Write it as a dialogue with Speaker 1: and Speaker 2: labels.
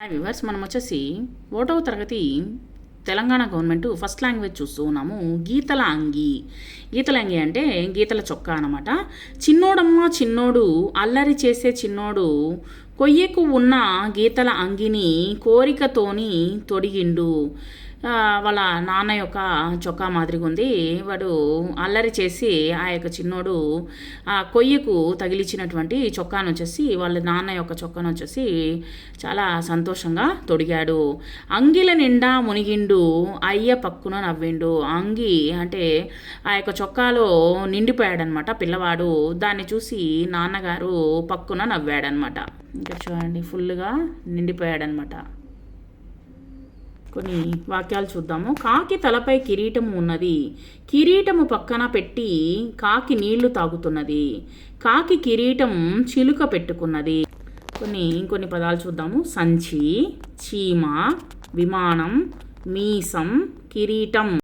Speaker 1: Hi viewers మనం వచ్చేసి ఒకటవ తరగతి తెలంగాణ గవర్నమెంట్ ఫస్ట్ లాంగ్వేజ్ చూస్తూ ఉన్నాము. గీతల అంగి గీతల అంగి అంటే గీతల చొక్కా అనమాట చిన్నోడమ్మ చిన్నోడు అల్లరి చేసే చిన్నోడు కొయ్యకు ఉన్న గీతల అంగిని కోరికతోని తొడిగిండు. వాళ్ళ నాన్న యొక్క చొక్కా మాదిరిగా ఉంది. వాడు అల్లరి చేసి ఆ యొక్క చిన్నోడు ఆ కొయ్యకు తగిలిచ్చినటువంటి చొక్కాను వచ్చేసి వాళ్ళ నాన్న యొక్క చొక్కాను వచ్చేసి చాలా సంతోషంగా తొడిగాడు. అంగిల నిండా మునిగిండు అయ్య పక్కున నవ్విండు. అంగి అంటే ఆ యొక్క చొక్కాలో నిండిపోయాడనమాట పిల్లవాడు. దాన్ని చూసి నాన్నగారు పక్కున నవ్వాడనమాట ఇంకా చూడండి ఫుల్గా నిండిపోయాడనమాట. కొన్ని వాక్యాలు చూద్దాము. కాకి తలపై కిరీటము ఉన్నది. కిరీటము పక్కన పెట్టి కాకి నీళ్ళు తాగుతున్నది. కాకి కిరీటం చిలుక పెట్టుకున్నది. కొన్ని ఇంకొన్ని పదాలు చూద్దాము. సంచి చీమ విమానం మీసం కిరీటం.